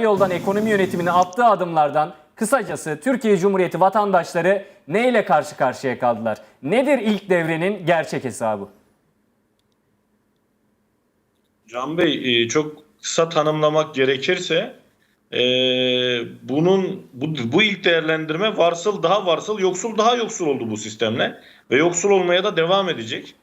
yoldan ekonomi yönetimine attığı adımlardan kısacası Türkiye Cumhuriyeti vatandaşları neyle karşı karşıya kaldılar? Nedir ilk devrenin gerçek hesabı? Can Bey e, çok kısa tanımlamak gerekirse e, bunun bu, bu ilk değerlendirme varsıl daha varsıl yoksul daha yoksul oldu bu sistemle ve yoksul olmaya da devam edecek.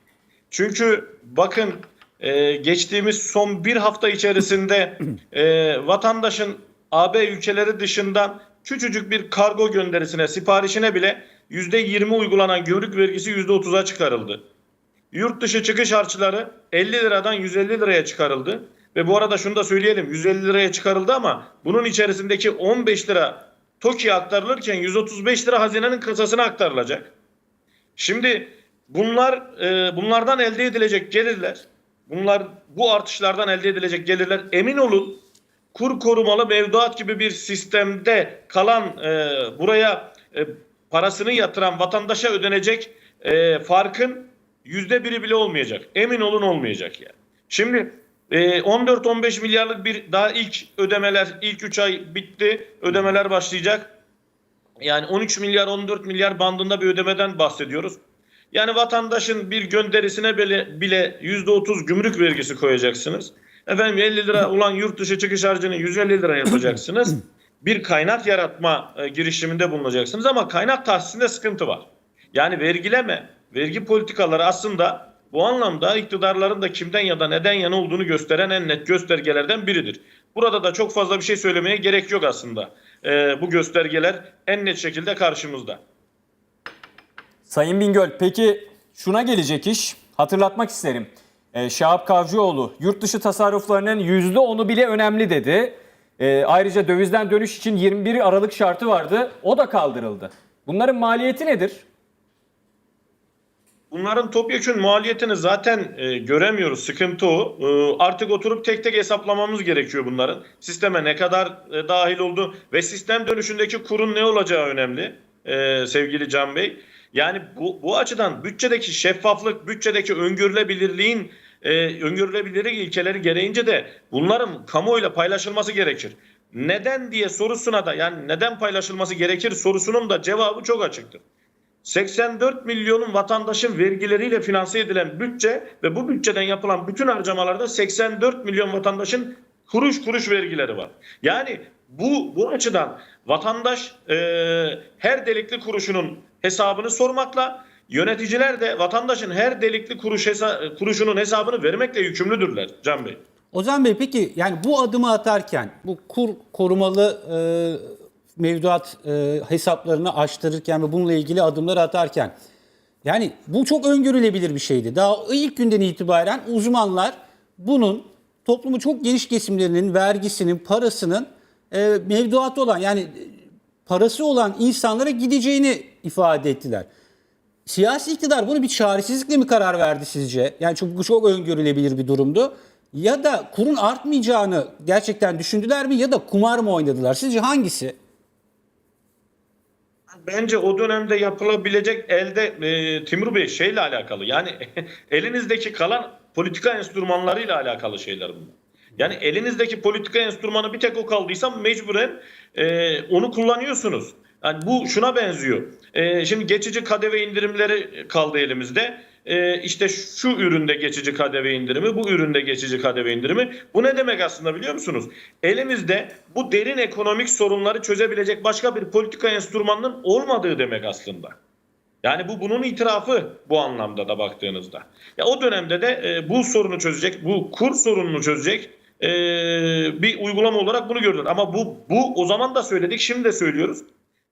Çünkü bakın e, geçtiğimiz son bir hafta içerisinde e, vatandaşın AB ülkeleri dışından küçücük bir kargo gönderisine siparişine bile %20 uygulanan gümrük vergisi %30'a çıkarıldı. Yurt dışı çıkış harçları 50 liradan 150 liraya çıkarıldı. Ve bu arada şunu da söyleyelim 150 liraya çıkarıldı ama bunun içerisindeki 15 lira TOKİ'ye aktarılırken 135 lira hazinenin kasasına aktarılacak. Şimdi bunlar e, bunlardan elde edilecek gelirler, bunlar bu artışlardan elde edilecek gelirler emin olun kur korumalı mevduat gibi bir sistemde kalan e, buraya e, parasını yatıran vatandaşa ödenecek e, farkın yüzde biri bile olmayacak. Emin olun olmayacak yani. Şimdi e, 14-15 milyarlık bir daha ilk ödemeler ilk 3 ay bitti. Ödemeler başlayacak. Yani 13 milyar 14 milyar bandında bir ödemeden bahsediyoruz. Yani vatandaşın bir gönderisine bile, bile %30 gümrük vergisi koyacaksınız. Efendim 50 lira olan yurt dışı çıkış harcını 150 lira yapacaksınız. Bir kaynak yaratma e, girişiminde bulunacaksınız ama kaynak tahsisinde sıkıntı var. Yani vergileme, vergi politikaları aslında bu anlamda iktidarların da kimden ya da neden yana olduğunu gösteren en net göstergelerden biridir. Burada da çok fazla bir şey söylemeye gerek yok aslında. E, bu göstergeler en net şekilde karşımızda. Sayın Bingöl peki şuna gelecek iş hatırlatmak isterim. Ee, Şahap Kavcıoğlu yurt dışı tasarruflarının %10'u bile önemli dedi. Ee, ayrıca dövizden dönüş için 21 Aralık şartı vardı. O da kaldırıldı. Bunların maliyeti nedir? Bunların topyekun maliyetini zaten e, göremiyoruz. Sıkıntı o. E, artık oturup tek tek hesaplamamız gerekiyor bunların. Sisteme ne kadar e, dahil oldu ve sistem dönüşündeki kurun ne olacağı önemli e, sevgili Can Bey. Yani bu, bu açıdan bütçedeki şeffaflık, bütçedeki öngörülebilirliğin e, öngörülebilirlik ilkeleri gereğince de bunların kamuoyuyla paylaşılması gerekir. Neden diye sorusuna da yani neden paylaşılması gerekir sorusunun da cevabı çok açıktır. 84 milyonun vatandaşın vergileriyle finanse edilen bütçe ve bu bütçeden yapılan bütün harcamalarda 84 milyon vatandaşın kuruş kuruş vergileri var. Yani bu bu açıdan vatandaş e, her delikli kuruşunun hesabını sormakla yöneticiler de vatandaşın her delikli kuruş hesa- kuruşunun hesabını vermekle yükümlüdürler Can Bey. Ozan Bey peki yani bu adımı atarken bu kur korumalı e, mevduat e, hesaplarını açtırırken ve bununla ilgili adımları atarken yani bu çok öngörülebilir bir şeydi. Daha ilk günden itibaren uzmanlar bunun toplumu çok geniş kesimlerinin vergisinin, parasının e, mevduatı olan yani parası olan insanlara gideceğini ifade ettiler. Siyasi iktidar bunu bir çaresizlikle mi karar verdi sizce? Yani çok, çok öngörülebilir bir durumdu. Ya da kurun artmayacağını gerçekten düşündüler mi ya da kumar mı oynadılar? Sizce hangisi? Bence o dönemde yapılabilecek elde e, Timur Bey şeyle alakalı. Yani elinizdeki kalan politika enstrümanlarıyla alakalı şeyler bunlar. Yani elinizdeki politika enstrümanı bir tek o kaldıysa mecburen e, onu kullanıyorsunuz. Yani bu şuna benziyor. E, şimdi geçici KDV indirimleri kaldı elimizde. E, işte şu üründe geçici KDV indirimi, bu üründe geçici KDV indirimi. Bu ne demek aslında biliyor musunuz? Elimizde bu derin ekonomik sorunları çözebilecek başka bir politika enstrümanının olmadığı demek aslında. Yani bu bunun itirafı bu anlamda da baktığınızda. Ya o dönemde de e, bu sorunu çözecek, bu kur sorununu çözecek e, bir uygulama olarak bunu gördüler. Ama bu bu o zaman da söyledik, şimdi de söylüyoruz.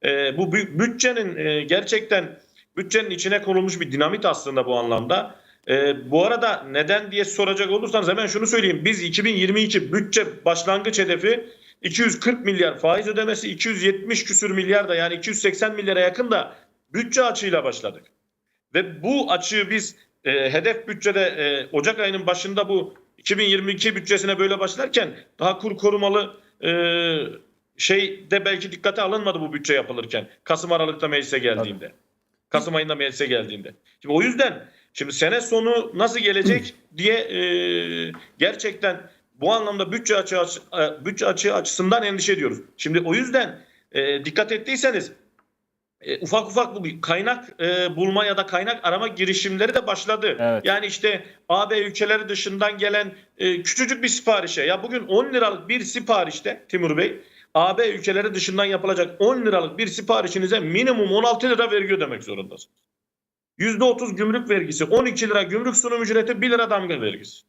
E, bu bü- bütçenin e, gerçekten bütçenin içine konulmuş bir dinamit aslında bu anlamda. E, bu arada neden diye soracak olursanız hemen şunu söyleyeyim. Biz 2022 bütçe başlangıç hedefi 240 milyar faiz ödemesi, 270 küsür milyar da yani 280 milyara yakın da bütçe açığıyla başladık. Ve bu açığı biz e, hedef bütçede e, Ocak ayının başında bu 2022 bütçesine böyle başlarken daha kur korumalı e, şey de belki dikkate alınmadı bu bütçe yapılırken. Kasım Aralık'ta meclise geldiğinde. Kasım ayında meclise geldiğinde. Şimdi o yüzden şimdi sene sonu nasıl gelecek diye e, gerçekten bu anlamda bütçe açığı, e, bütçe açığı açısından endişe ediyoruz. Şimdi o yüzden e, dikkat ettiyseniz e, ufak ufak bu kaynak e, bulma ya da kaynak arama girişimleri de başladı. Evet. Yani işte AB ülkeleri dışından gelen e, küçücük bir siparişe ya bugün 10 liralık bir siparişte Timur Bey AB ülkeleri dışından yapılacak 10 liralık bir siparişinize minimum 16 lira vergi ödemek zorundasınız. %30 gümrük vergisi, 12 lira gümrük sunum ücreti, 1 lira damga vergisi.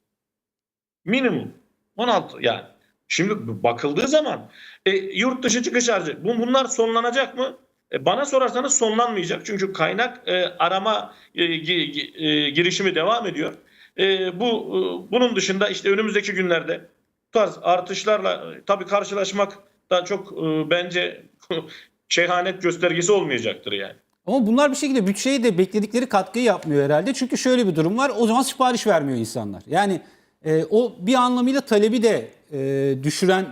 Minimum. 16 yani. Şimdi bakıldığı zaman e, yurt dışı çıkış harcı bu, bunlar sonlanacak mı? E, bana sorarsanız sonlanmayacak. Çünkü kaynak e, arama e, e, girişimi devam ediyor. E, bu e, bunun dışında işte önümüzdeki günlerde bu tarz artışlarla e, tabii karşılaşmak da çok e, bence şehanet göstergesi olmayacaktır yani. Ama bunlar bir şekilde bütçeye de bekledikleri katkıyı yapmıyor herhalde. Çünkü şöyle bir durum var. O zaman sipariş vermiyor insanlar. Yani e, o bir anlamıyla talebi de e, düşüren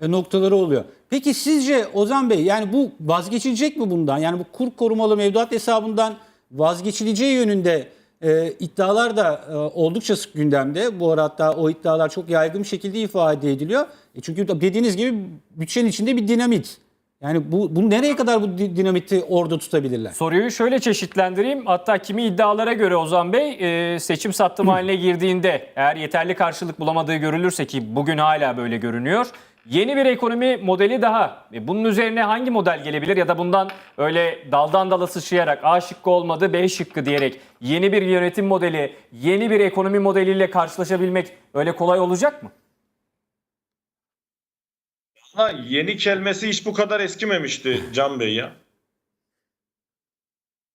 e, noktaları oluyor. Peki sizce Ozan Bey yani bu vazgeçilecek mi bundan? Yani bu kur korumalı mevduat hesabından vazgeçileceği yönünde e, iddialar da e, oldukça sık gündemde. Bu ara hatta o iddialar çok yaygın bir şekilde ifade ediliyor. E çünkü dediğiniz gibi bütçenin içinde bir dinamit. Yani bu, bu nereye kadar bu di- dinamiti orada tutabilirler? Soruyu şöyle çeşitlendireyim. Hatta kimi iddialara göre Ozan Bey e, seçim sattım haline girdiğinde eğer yeterli karşılık bulamadığı görülürse ki bugün hala böyle görünüyor. Yeni bir ekonomi modeli daha. E, Bunun üzerine hangi model gelebilir ya da bundan öyle daldan dala sıçrayarak A şıkkı olmadı B şıkkı diyerek yeni bir yönetim modeli, yeni bir ekonomi modeliyle karşılaşabilmek öyle kolay olacak mı? Ha, yeni kelimesi hiç bu kadar eskimemişti Can Bey ya.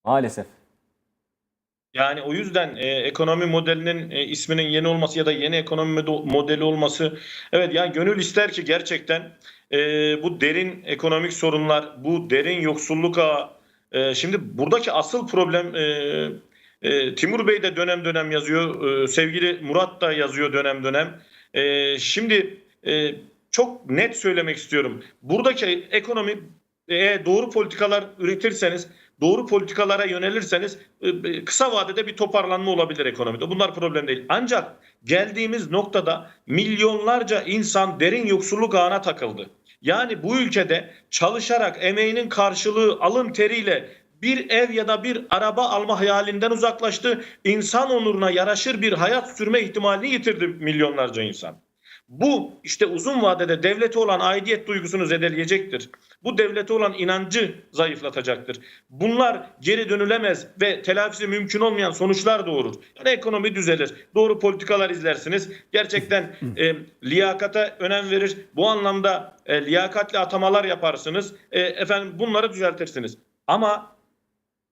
Maalesef. Yani o yüzden e, ekonomi modelinin e, isminin yeni olması ya da yeni ekonomi modeli olması evet yani gönül ister ki gerçekten e, bu derin ekonomik sorunlar, bu derin yoksulluk ağı e, şimdi buradaki asıl problem e, e, Timur Bey de dönem dönem yazıyor, e, sevgili Murat da yazıyor dönem dönem. E, şimdi e, çok net söylemek istiyorum. Buradaki ekonomi e, doğru politikalar üretirseniz, doğru politikalara yönelirseniz e, kısa vadede bir toparlanma olabilir ekonomide. Bunlar problem değil. Ancak geldiğimiz noktada milyonlarca insan derin yoksulluk ağına takıldı. Yani bu ülkede çalışarak emeğinin karşılığı alın teriyle bir ev ya da bir araba alma hayalinden uzaklaştı. İnsan onuruna yaraşır bir hayat sürme ihtimalini yitirdi milyonlarca insan. Bu işte uzun vadede devlete olan aidiyet duygusunu zedeleyecektir. Bu devlete olan inancı zayıflatacaktır. Bunlar geri dönülemez ve telafisi mümkün olmayan sonuçlar doğurur. Yani ekonomi düzelir. Doğru politikalar izlersiniz. Gerçekten e, liyakata önem verir. Bu anlamda e, liyakatli atamalar yaparsınız. E, efendim bunları düzeltirsiniz. Ama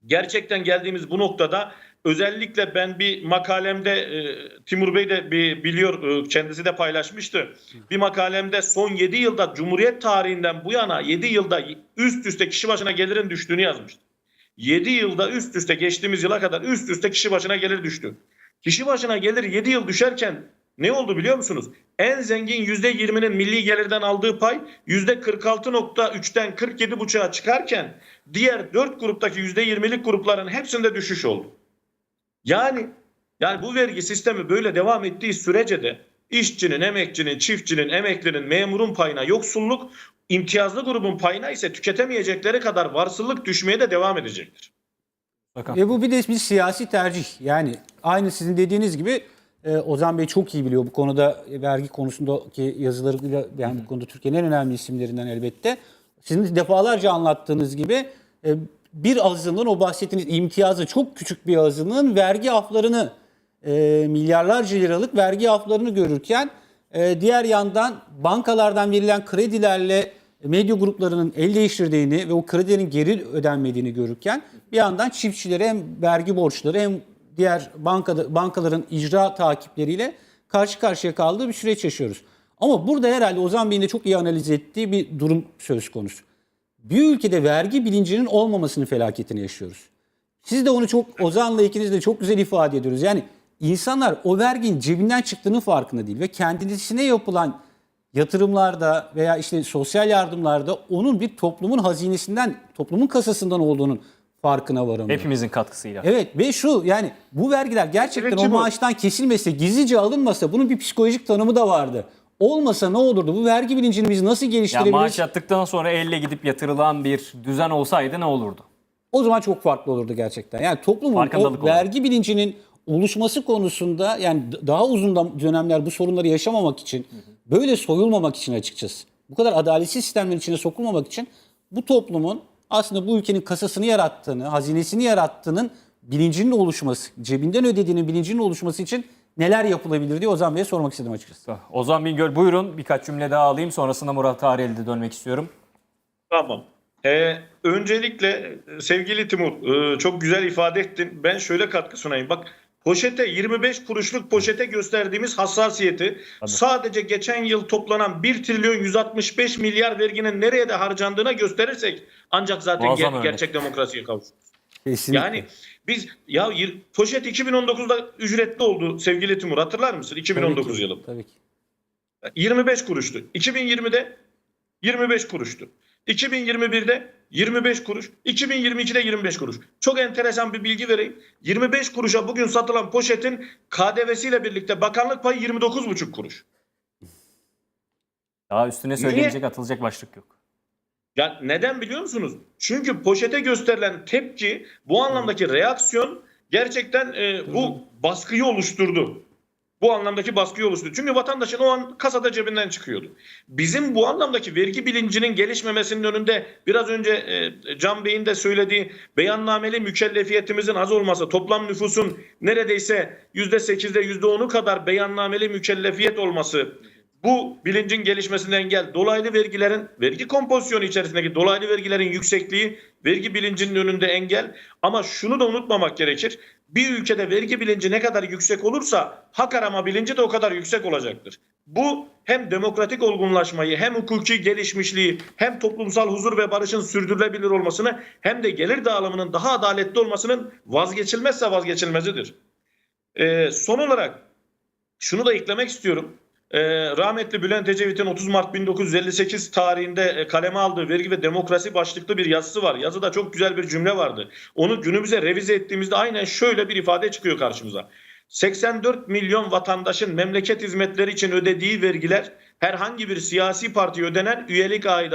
gerçekten geldiğimiz bu noktada özellikle ben bir makalemde e, Timur Bey de bir biliyor e, kendisi de paylaşmıştı. Bir makalemde son 7 yılda Cumhuriyet tarihinden bu yana 7 yılda üst üste kişi başına gelirin düştüğünü yazmıştı. 7 yılda üst üste geçtiğimiz yıla kadar üst üste kişi başına gelir düştü. Kişi başına gelir 7 yıl düşerken ne oldu biliyor musunuz? En zengin %20'nin milli gelirden aldığı pay %46.3'ten 47.5'a çıkarken diğer 4 gruptaki %20'lik grupların hepsinde düşüş oldu. Yani yani bu vergi sistemi böyle devam ettiği sürece de işçinin, emekçinin, çiftçinin, emeklinin, memurun payına yoksulluk, imtiyazlı grubun payına ise tüketemeyecekleri kadar varsıllık düşmeye de devam edecektir. Bakalım. Ve bu bir de bir siyasi tercih. Yani aynı sizin dediğiniz gibi e, Ozan Bey çok iyi biliyor bu konuda e, vergi konusundaki yazılarıyla yani bu konuda Türkiye'nin en önemli isimlerinden elbette. Sizin defalarca anlattığınız gibi e, bir azınlığın o bahsettiğiniz imtiyazı çok küçük bir azınlığın vergi aflarını e, milyarlarca liralık vergi aflarını görürken e, diğer yandan bankalardan verilen kredilerle medya gruplarının el değiştirdiğini ve o kredilerin geri ödenmediğini görürken bir yandan çiftçilere hem vergi borçları hem diğer bankada, bankaların icra takipleriyle karşı karşıya kaldığı bir süreç yaşıyoruz. Ama burada herhalde Ozan Bey'in de çok iyi analiz ettiği bir durum söz konusu. Bir ülkede vergi bilincinin olmamasının felaketini yaşıyoruz. Siz de onu çok Ozan'la ikiniz de çok güzel ifade ediyoruz. Yani insanlar o verginin cebinden çıktığının farkında değil ve kendisine yapılan yatırımlarda veya işte sosyal yardımlarda onun bir toplumun hazinesinden, toplumun kasasından olduğunun farkına varamıyor. Hepimizin katkısıyla. Evet ve şu yani bu vergiler gerçekten Evet, o maaştan kesilmese, gizlice alınmasa bunun bir psikolojik tanımı da vardı. Olmasa ne olurdu? Bu vergi bilincini biz nasıl geliştirebiliriz? maaş yattıktan sonra elle gidip yatırılan bir düzen olsaydı ne olurdu? O zaman çok farklı olurdu gerçekten. Yani toplumun o olur. vergi bilincinin oluşması konusunda yani daha uzun dönemler bu sorunları yaşamamak için, böyle soyulmamak için açıkçası, bu kadar adaletsiz sistemlerin içine sokulmamak için bu toplumun aslında bu ülkenin kasasını yarattığını, hazinesini yarattığının bilincinin oluşması, cebinden ödediğinin bilincinin oluşması için neler yapılabilir diye Ozan Bey'e sormak istedim açıkçası. Ozan Bingöl buyurun birkaç cümle daha alayım. Sonrasında Murat Arel'de dönmek istiyorum. Tamam. Ee, öncelikle e, sevgili Timur e, çok güzel ifade ettin. Ben şöyle katkı sunayım. Bak poşete 25 kuruşluk poşete gösterdiğimiz hassasiyeti sadece geçen yıl toplanan 1 trilyon 165 milyar verginin nereye de harcandığına gösterirsek ancak zaten ger- gerçek demokrasiye kavuşuruz. Kesinlikle. Yani biz ya poşet 2019'da ücretli oldu sevgili Timur hatırlar mısın? 2019 Tabii ki, yılı. Tabii ki. 25 kuruştu. 2020'de 25 kuruştu. 2021'de 25 kuruş. 2022'de 25 kuruş. Çok enteresan bir bilgi vereyim. 25 kuruşa bugün satılan poşetin KDV'siyle birlikte bakanlık payı 29,5 kuruş. Daha üstüne söylenecek atılacak başlık yok. Ya neden biliyor musunuz? Çünkü poşete gösterilen tepki, bu anlamdaki reaksiyon gerçekten e, bu baskıyı oluşturdu. Bu anlamdaki baskıyı oluşturdu. Çünkü vatandaşın o an kasada cebinden çıkıyordu. Bizim bu anlamdaki vergi bilincinin gelişmemesinin önünde biraz önce e, Can Bey'in de söylediği beyannameli mükellefiyetimizin az olması, toplam nüfusun neredeyse %8'de %10'u kadar beyannameli mükellefiyet olması, bu bilincin gelişmesine engel, dolaylı vergilerin, vergi kompozisyonu içerisindeki dolaylı vergilerin yüksekliği, vergi bilincinin önünde engel. Ama şunu da unutmamak gerekir. Bir ülkede vergi bilinci ne kadar yüksek olursa hak arama bilinci de o kadar yüksek olacaktır. Bu hem demokratik olgunlaşmayı, hem hukuki gelişmişliği, hem toplumsal huzur ve barışın sürdürülebilir olmasını, hem de gelir dağılımının daha adaletli olmasının vazgeçilmezse vazgeçilmezidir. Ee, son olarak şunu da eklemek istiyorum. Ee, rahmetli Bülent Ecevit'in 30 Mart 1958 tarihinde e, kaleme aldığı vergi ve demokrasi başlıklı bir yazısı var. Yazıda çok güzel bir cümle vardı. Onu günümüze revize ettiğimizde aynen şöyle bir ifade çıkıyor karşımıza. 84 milyon vatandaşın memleket hizmetleri için ödediği vergiler herhangi bir siyasi partiye ödenen üyelik aidatı